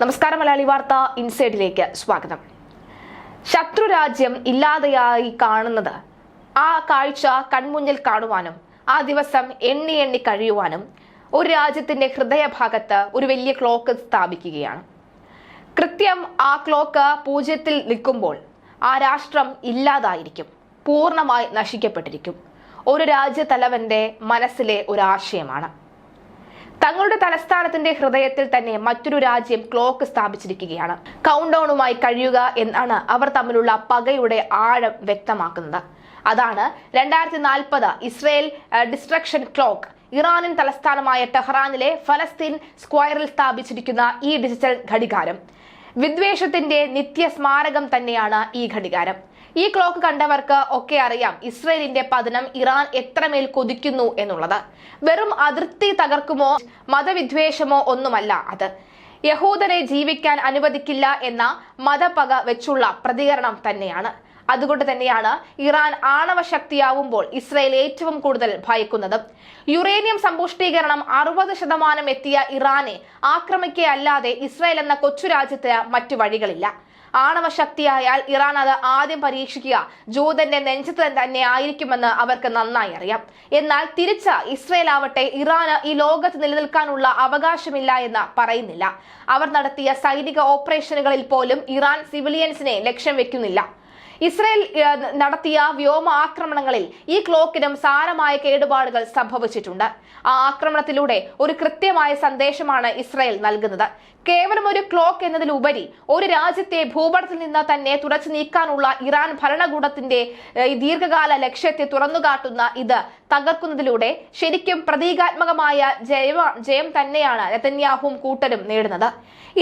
നമസ്കാരം മലയാളി വാർത്ത ഇൻസൈഡിലേക്ക് സ്വാഗതം. ശത്രുരാജ്യം ഇല്ലാതെയായി കാണുന്നത് ആ കാഴ്ച കൺമുന്നിൽ കാണുവാനും ആ ദിവസം എണ്ണി എണ്ണി കഴിയുവാനും ഒരു രാജ്യത്തിന്റെ ഹൃദയഭാഗത്ത് ഒരു വലിയ ക്ലോക്ക് സ്ഥാപിക്കുകയാണ്. കൃത്യം ആ ക്ലോക്ക് പൂജ്യത്തിൽ നിൽക്കുമ്പോൾ ആ രാഷ്ട്രം ഇല്ലാതായിരിക്കും പൂർണമായി നശിക്കപ്പെട്ടിരിക്കും. ഒരു രാജ്യതലവന്റെ മനസ്സിലെ ഒരു ആശയമാണ്. തങ്ങളുടെ തലസ്ഥാനത്തിന്റെ ഹൃദയത്തിൽ തന്നെ മറ്റൊരു രാജ്യം ക്ലോക്ക് സ്ഥാപിച്ചിരിക്കുകയാണ്. കൗണ്ട് ഡൗണുമായി കഴിയുക എന്നാണ് അവർ തമ്മിലുള്ള പകയുടെ ആഴം വ്യക്തമാക്കുന്നത്. അതാണ് രണ്ടായിരത്തി നാൽപ്പത് ഇസ്രയേൽ ഡിസ്ട്രക്ഷൻ ക്ലോക്ക് ഇറാനിൻ തലസ്ഥാനമായ ടെഹ്റാനിലെ ഫലസ്തീൻ സ്ക്വയറിൽ സ്ഥാപിച്ചിരിക്കുന്ന ഈ ഡിജിറ്റൽ ഘടികാരം. വിദ്വേഷത്തിന്റെ നിത്യ സ്മാരകം തന്നെയാണ് ഈ ഘടികാരം. ഈ ക്ലോക്ക് കണ്ടവർക്ക് ഒക്കെ അറിയാം ഇസ്രയേലിന്റെ പതനം ഇറാൻ എത്രമേൽ കൊതിക്കുന്നു എന്നുള്ളത്. വെറും അതിർത്തി തകർക്കുമോ മതവിദ്വേഷമോ ഒന്നുമല്ല അത്. യഹൂദരെ ജീവിക്കാൻ അനുവദിക്കില്ല എന്ന മതപക വെച്ചുള്ള പ്രതികരണം തന്നെയാണ്. അതുകൊണ്ട് തന്നെയാണ് ഇറാൻ ആണവ ശക്തിയാവുമ്പോൾ ഇസ്രയേൽ ഏറ്റവും കൂടുതൽ ഭയക്കുന്നത്. യുറേനിയം സമ്പുഷ്ടീകരണം അറുപത് ശതമാനം എത്തിയ ഇറാനെ ആക്രമിക്കുകയല്ലാതെ ഇസ്രയേൽ എന്ന കൊച്ചു രാജ്യത്തിന് മറ്റു വഴികളില്ല. ആണവ ശക്തിയായാൽ ഇറാൻ അത് ആദ്യം പരീക്ഷിക്കുക. ജൂതന്റെ നെഞ്ചത്ത് തന്നെ ആയിരിക്കുമെന്ന് അവർക്ക് നന്നായി അറിയാം. എന്നാൽ തിരിച്ച ഇസ്രയേൽ ആവട്ടെ ഇറാന് ഈ ലോകത്ത് നിലനിൽക്കാനുള്ള അവകാശമില്ല എന്ന് പറയുന്നില്ല. അവർ നടത്തിയ സൈനിക ഓപ്പറേഷനുകളിൽ പോലും ഇറാൻ സിവിലിയൻസിനെ ലക്ഷ്യം വെക്കുന്നില്ല. ഇസ്രയേൽ നടത്തിയ വ്യോമ ആക്രമണങ്ങളിൽ ഈ ക്ലോക്കിനും സാരമായ കേടുപാടുകൾ സംഭവിച്ചിട്ടുണ്ട്. ആ ആക്രമണത്തിലൂടെ ഒരു കൃത്യമായ സന്ദേശമാണ് ഇസ്രയേൽ നൽകുന്നത്. കേവലം ഒരു ക്ലോക്ക് എന്നതിലുപരി ഒരു രാജ്യത്തെ ഭൂപടത്തിൽ നിന്ന് തന്നെ തുടച്ചു നീക്കാനുള്ള ഇറാൻ ഭരണകൂടത്തിന്റെ ദീർഘകാല ലക്ഷ്യത്തെ തുറന്നുകാട്ടുന്ന ഇത് തകർക്കുന്നതിലൂടെ ശരിക്കും പ്രതീകാത്മകമായ ജയ ജയം തന്നെയാണ് നെതന്യാഹുവും കൂട്ടരും നേടുന്നത്.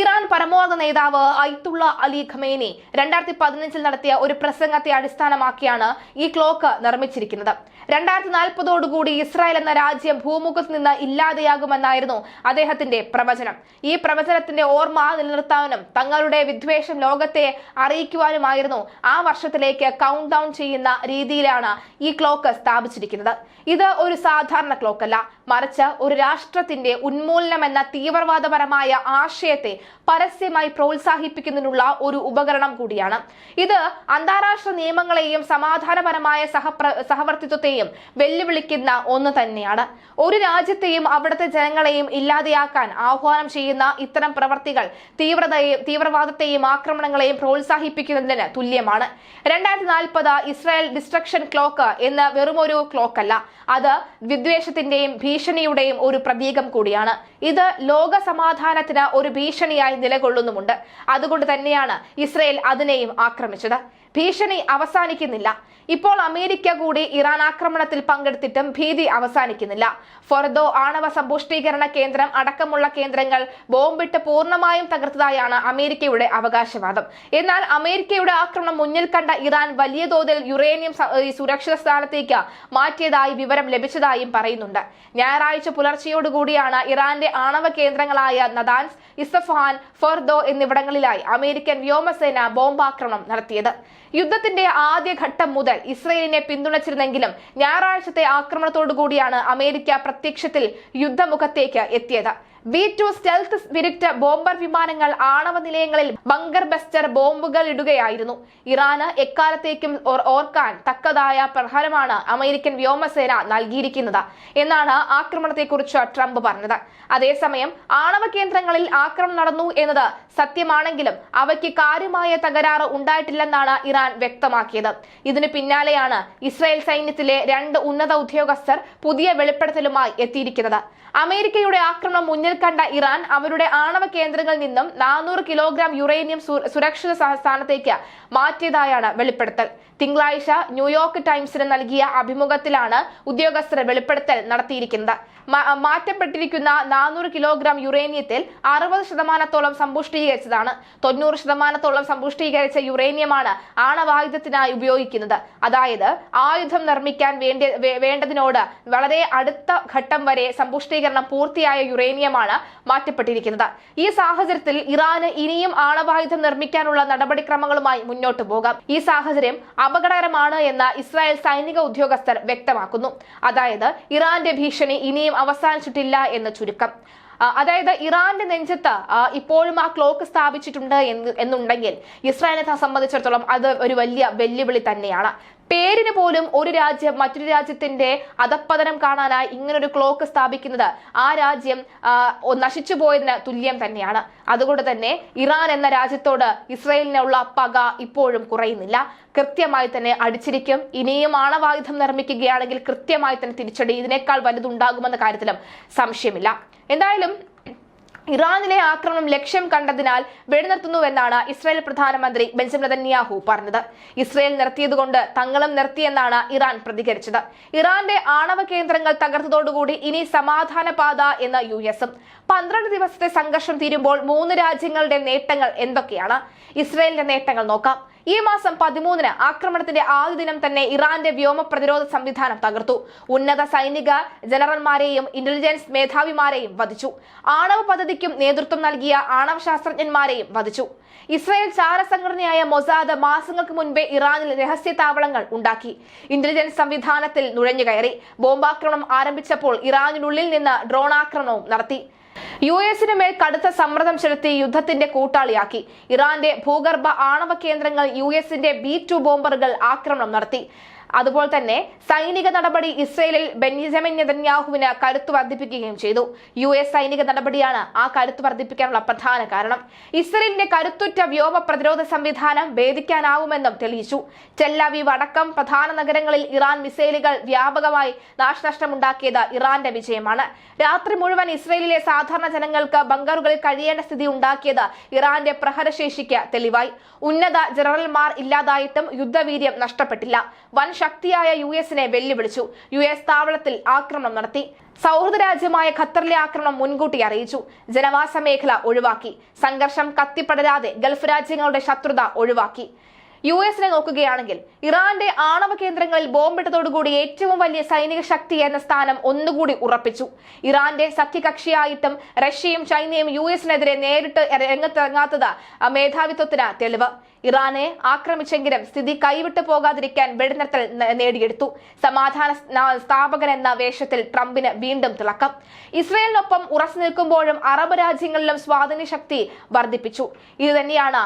ഇറാൻ പരമോന്നത നേതാവ് ഐത്തുള്ള അലി ഖമേനി രണ്ടായിരത്തി പതിനഞ്ചിൽ നടത്തിയ ഒരു പ്രസംഗത്തെ അടിസ്ഥാനമാക്കിയാണ് ഈ ക്ലോക്ക് നിർമ്മിച്ചിരിക്കുന്നത്. രണ്ടായിരത്തി നാൽപ്പതോടുകൂടി ഇസ്രായേൽ എന്ന രാജ്യം ഭൂമുഖത്ത് നിന്ന് ഇല്ലാതെയാകുമെന്നായിരുന്നു അദ്ദേഹത്തിന്റെ പ്രവചനം. ഈ പ്രവചനത്തിന്റെ ഓർമ്മ നിലനിർത്താനും തങ്ങളുടെ വിദ്വേഷം ലോകത്തെ അറിയിക്കുവാനുമായിരുന്നു ആ വർഷത്തിലേക്ക് കൗണ്ട് ഡൗൺ ചെയ്യുന്ന രീതിയിലാണ് ഈ ക്ലോക്ക് സ്ഥാപിച്ചിരിക്കുന്നത്. ഇത് ഒരു സാധാരണ ക്ലോക്കല്ല. മറിച്ച് ഒരു രാഷ്ട്രത്തിന്റെ ഉന്മൂലനം എന്ന തീവ്രവാദപരമായ ആശയത്തെ പരസ്യമായി പ്രോത്സാഹിപ്പിക്കുന്നതിനുള്ള ഒരു ഉപകരണം കൂടിയാണ്. ഇത് അന്താരാഷ്ട്ര നിയമങ്ങളെയും സമാധാനപരമായ സഹപ്ര സഹവർത്തിത്വത്തെയും വെല്ലുവിളിക്കുന്ന ഒന്ന് തന്നെയാണ്. ഒരു രാജ്യത്തെയും അവിടുത്തെ ജനങ്ങളെയും ഇല്ലാതെയാക്കാൻ ആഹ്വാനം ചെയ്യുന്ന ഇത്തരം പ്രവർത്തികൾ തീവ്രതയെയും തീവ്രവാദത്തെയും ആക്രമണങ്ങളെയും പ്രോത്സാഹിപ്പിക്കുന്നതിന് തുല്യമാണ്. രണ്ടായിരത്തി നാൽപ്പത് ഇസ്രായേൽ ഡിസ്ട്രക്ഷൻ ക്ലോക്ക് എന്ന് വെറുമൊരു ക്ലോക്കല്ല. അത് വിദ്വേഷത്തിന്റെയും ഭീഷണിയുടെയും ഒരു പ്രതീകം കൂടിയാണ്. ഇത് ലോക സമാധാനത്തിന് ഒരു ഭീഷണിയായി നിലകൊള്ളുന്നുമുണ്ട്. അതുകൊണ്ട് തന്നെയാണ് ഇസ്രയേൽ അതിനെയും ആക്രമിച്ചത്. ഭീഷണി അവസാനിക്കുന്നില്ല. ഇപ്പോൾ അമേരിക്ക കൂടി ഇറാൻ ആക്രമണത്തിൽ പങ്കെടുത്തിട്ടും ഭീതി അവസാനിക്കുന്നില്ല. ഫൊർദോ ആണവ സമ്പുഷ്ടീകരണ കേന്ദ്രം അടക്കമുള്ള കേന്ദ്രങ്ങൾ ബോംബിട്ട് പൂർണമായും തകർത്തതായാണ് അമേരിക്കയുടെ അവകാശവാദം. എന്നാൽ അമേരിക്കയുടെ ആക്രമണം മുന്നിൽ കണ്ട ഇറാൻ വലിയ തോതിൽ യുറേനിയം സുരക്ഷിത സ്ഥാനത്തേക്ക് മാറ്റിയതായി വിവരം ലഭിച്ചതായും പറയുന്നുണ്ട്. ഞായറാഴ്ച പുലർച്ചെയോടുകൂടിയാണ് ഇറാന്റെ ആണവ കേന്ദ്രങ്ങളായ നദാൻസ് ഇസഫാൻ ഫെർദോ എന്നിവിടങ്ങളിലായി അമേരിക്കൻ വ്യോമസേന ബോംബാക്രമണം നടത്തിയത്. യുദ്ധത്തിന്റെ ആദ്യഘട്ടം മുതൽ ഇസ്രയേലിനെ പിന്തുണച്ചിരുന്നെങ്കിലും ഞായറാഴ്ചത്തെ ആക്രമണത്തോടുകൂടിയാണ് അമേരിക്ക പ്രത്യക്ഷത്തിൽ യുദ്ധമുഖത്തേക്ക് എത്തിയത്. B two stealth spirit bomber വിമാനങ്ങൾ ആണവ നിലയങ്ങളിൽ ബങ്കർ ബസ്റ്റർ ബോംബുകൾ ഇടുകയായിരുന്നു. ഇറാന് എക്കാലത്തേക്കും ഓർ- ഓർക്കാൻ തക്കതായ പ്രഹാരമാണ് അമേരിക്കൻ വ്യോമസേന നൽകിയിരിക്കുന്നത് എന്നാണ് ആക്രമണത്തെക്കുറിച്ച് ട്രംപ് പറഞ്ഞത്. അതേസമയം ആണവ കേന്ദ്രങ്ങളിൽ ആക്രമണം നടന്നു എന്നത് സത്യമാണെങ്കിലും അവയ്ക്ക് കാര്യമായ തകരാറ് ഉണ്ടായിട്ടില്ലെന്നാണ് ഇറാൻ വ്യക്തമാക്കിയത്. ഇതിനു പിന്നാലെയാണ് ഇസ്രായേൽ സൈന്യത്തിലെ രണ്ട് ഉന്നത ഉദ്യോഗസ്ഥർ പുതിയ വെളിപ്പെടുത്തലുമായി എത്തിയിരിക്കുന്നത്. അമേരിക്കയുടെ ആക്രമണം മുന്നിൽ കണ്ട ഇറാൻ അവരുടെ ആണവ കേന്ദ്രങ്ങളിൽ നിന്നും നാനൂറ് കിലോഗ്രാം യുറേനിയം സുരക്ഷിത സ്ഥാനത്തേക്ക് മാറ്റിയതായാണ് വെളിപ്പെടുത്തൽ. തിങ്കളാഴ്ച ന്യൂയോർക്ക് ടൈംസിന് നൽകിയ അഭിമുഖത്തിലാണ് ഉദ്യോഗസ്ഥർ വെളിപ്പെടുത്തൽ നടത്തിയിരിക്കുന്നത്. മാറ്റപ്പെട്ടിരിക്കുന്ന നാനൂറ് കിലോഗ്രാം യുറേനിയത്തിൽ അറുപത് ശതമാനത്തോളം സമ്പുഷ്ടീകരിച്ചതാണ്. തൊണ്ണൂറ് ശതമാനത്തോളം സമ്പുഷ്ടീകരിച്ച യുറേനിയമാണ് ആണവായുധത്തിനായി ഉപയോഗിക്കുന്നത്. അതായത് ആയുധം നിർമ്മിക്കാൻ വേണ്ടി വേണ്ടതിനോട് വളരെ അടുത്ത ഘട്ടം വരെ സമ്പുഷ്ടീകരണം പൂർത്തിയായ യുറേനിയമാണ് മാറ്റപ്പെട്ടിരിക്കുന്നത്. ഈ സാഹചര്യത്തിൽ ഇറാന് ഇനിയും ആണവായുധം നിർമ്മിക്കാനുള്ള നടപടിക്രമങ്ങളുമായി മുന്നോട്ട് പോകാം. ഈ സാഹചര്യം അപകടകരമാണ് എന്ന് ഇസ്രായേൽ സൈനിക ഉദ്യോഗസ്ഥർ വ്യക്തമാക്കുന്നു. അതായത് ഇറാന്റെ ഭീഷണി ഇനിയും അവസാനിച്ചിട്ടില്ല എന്ന് ചുരുക്കം. അതായത് ഇറാന്റെ നെഞ്ചത്ത് ഇപ്പോഴും ആ ക്ലോക്ക് സ്ഥാപിച്ചിട്ടുണ്ട് എന്ന് എന്നുണ്ടെങ്കിൽ ഇസ്രായേലിനെ സംബന്ധിച്ചിടത്തോളം അത് ഒരു വലിയ വെല്ലുവിളി തന്നെയാണ്. പേരിന് പോലും ഒരു രാജ്യം മറ്റൊരു രാജ്യത്തിന്റെ അധപ്പതനം കാണാനായി ഇങ്ങനൊരു ക്ലോക്ക് സ്ഥാപിക്കുന്നത് ആ രാജ്യം നശിച്ചു പോയതിന് തുല്യം തന്നെയാണ്. അതുകൊണ്ട് തന്നെ ഇറാൻ എന്ന രാജ്യത്തോട് ഇസ്രയേലിനുള്ള പക ഇപ്പോഴും കുറയുന്നില്ല. കൃത്യമായി തന്നെ അടിച്ചിരിക്കും. ഇനിയും ആണവായുധം നിർമ്മിക്കുകയാണെങ്കിൽ കൃത്യമായി തന്നെ തിരിച്ചടി ഇതിനേക്കാൾ വലുതുണ്ടാകുമെന്ന കാര്യത്തിലും സംശയമില്ല. എന്തായാലും ഇറാനിലെ ആക്രമണം ലക്ഷ്യം കണ്ടതിനാൽ വെടിനിർത്തുന്നുവെന്നാണ് ഇസ്രായേൽ പ്രധാനമന്ത്രി ബെഞ്ചമിൻ നെതന്യാഹു പറഞ്ഞത്. ഇസ്രായേൽ നിർത്തിയതുകൊണ്ട് തങ്ങളും നിർത്തിയെന്നാണ് ഇറാൻ പ്രതികരിച്ചത്. ഇറാന്റെ ആണവ കേന്ദ്രങ്ങൾ തകർത്തതോടുകൂടി ഇനി സമാധാന പാത എന്ന യു എസും പന്ത്രണ്ട് ദിവസത്തെ സംഘർഷം തീരുമ്പോൾ മൂന്ന് രാജ്യങ്ങളുടെ നേട്ടങ്ങൾ എന്തൊക്കെയാണ്? ഇസ്രായേലിന്റെ നേട്ടങ്ങൾ നോക്കാം. ഈ മാസം പതിമൂന്നിന് ആക്രമണത്തിന്റെ ആദ്യ ദിനം തന്നെ ഇറാന്റെ വ്യോമ പ്രതിരോധ സംവിധാനം തകർത്തു. ഉന്നത സൈനിക ജനറൽമാരെയും ഇന്റലിജൻസ് മേധാവിമാരെയും വധിച്ചു. ആണവ പദ്ധതിക്കും നേതൃത്വം നൽകിയ ആണവ ശാസ്ത്രജ്ഞന്മാരെയും വധിച്ചു. ഇസ്രായേൽ ചാരസംഘടനയായ മൊസാദ് മാസങ്ങൾക്ക് മുൻപേ ഇറാനിൽ രഹസ്യ താവളങ്ങൾ ഉണ്ടാക്കി. ഇന്റലിജൻസ് സംവിധാനത്തിൽ നുഴഞ്ഞുകയറി. ബോംബാക്രമണം ആരംഭിച്ചപ്പോൾ ഇറാനിനുള്ളിൽ നിന്ന് ഡ്രോൺ ആക്രമണവും നടത്തി. യു എസിന് മേൽ കടുത്ത സമ്മർദ്ദം ചെലുത്തി യുദ്ധത്തിന്റെ കൂട്ടാളിയാക്കി. ഇറാന്റെ ഭൂഗർഭ ആണവ കേന്ദ്രങ്ങൾ യു എസിന്റെ ബി ടു ബോംബറുകൾ ആക്രമണം നടത്തി. അതുപോലെ തന്നെ സൈനിക നടപടി ഇസ്രയേലിൽ ബെന്യജമിൻ നെതന്യാഹുവിന് കരുത്ത് വർദ്ധിപ്പിക്കുകയും ചെയ്തു. യു എസ് സൈനിക നടപടിയാണ് ആ കരുത്ത് വർദ്ധിപ്പിക്കാനുള്ള പ്രധാന കാരണം. ഇസ്രയേലിന്റെ കരുത്തുറ്റ വ്യോമ പ്രതിരോധ സംവിധാനം ഭേദിക്കാനാവുമെന്നും തെളിയിച്ചു. ടെല്ലവീവ് അടക്കം പ്രധാന നഗരങ്ങളിൽ ഇറാൻ മിസൈലുകൾ വ്യാപകമായി നാശനഷ്ടമുണ്ടാക്കിയത് ഇറാന്റെ വിജയമാണ്. രാത്രി മുഴുവൻ ഇസ്രയേലിലെ സാധാരണ ജനങ്ങൾക്ക് ബങ്കറുകളിൽ കഴിയേണ്ട സ്ഥിതി ഉണ്ടാക്കിയത് ഇറാന്റെ പ്രഹരശേഷിക്ക് തെളിവായി. ഉന്നത ജനറൽമാർ ഇല്ലാതായിട്ടും യുദ്ധവീര്യം നഷ്ടപ്പെട്ടില്ല. വൻ ശക്തിയായ യു എസിനെ വെല്ലുവിളിച്ചു. യു എസ് താവളത്തിൽ ആക്രമണം നടത്തി. സൗഹൃദ രാജ്യമായ ഖത്തറിലെ ആക്രമണം മുൻകൂട്ടി അറിയിച്ചു. ജനവാസ മേഖല ഒഴിവാക്കി. സംഘർഷം കത്തിപ്പടരാതെ ഗൾഫ് രാജ്യങ്ങളുടെ ശത്രുത ഒഴിവാക്കി. യു എസിനെ നോക്കുകയാണെങ്കിൽ ഇറാന്റെ ആണവ കേന്ദ്രങ്ങളിൽ ബോംബിട്ടതോടുകൂടി ഏറ്റവും വലിയ സൈനിക ശക്തി എന്ന സ്ഥാനം ഒന്നുകൂടി ഉറപ്പിച്ചു. ഇറാന്റെ സഖ്യകക്ഷിയായിട്ടും റഷ്യയും ചൈനയും യു എസിനെതിരെ നേരിട്ട് രംഗത്തിറങ്ങാത്തത് മേധാവിത്വത്തിന് തെളിവ്. ഇറാനെ ആക്രമിച്ചെങ്കിലും സ്ഥിതി കൈവിട്ടു പോകാതിരിക്കാൻ വെടിനിർത്തൽ നേടിയെടുത്തു. സമാധാന സ്ഥാപകൻ എന്ന വേഷത്തിൽ ട്രംപിന് വീണ്ടും തിളക്കം. ഇസ്രയേലിനൊപ്പം ഉറച്ചു നിൽക്കുമ്പോഴും അറബ് രാജ്യങ്ങളിലും സ്വാധീന ശക്തി വർദ്ധിപ്പിച്ചു. ഇത് തന്നെയാണ്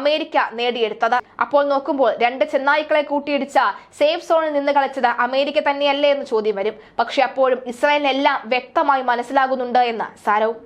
അമേരിക്ക നേടിയെടുത്തത്. അപ്പോൾ നോക്കുമ്പോൾ രണ്ട് ചെന്നായ്ക്കളെ കൂട്ടിയിടിച്ച സേഫ് സോണിൽ നിന്ന് കളിച്ചത് അമേരിക്ക തന്നെയല്ലേ എന്ന് ചോദ്യം വരും. പക്ഷെ അപ്പോഴും ഇസ്രായേലിനെല്ലാം വ്യക്തമായി മനസ്സിലാകുന്നുണ്ട് എന്ന് സാരവും.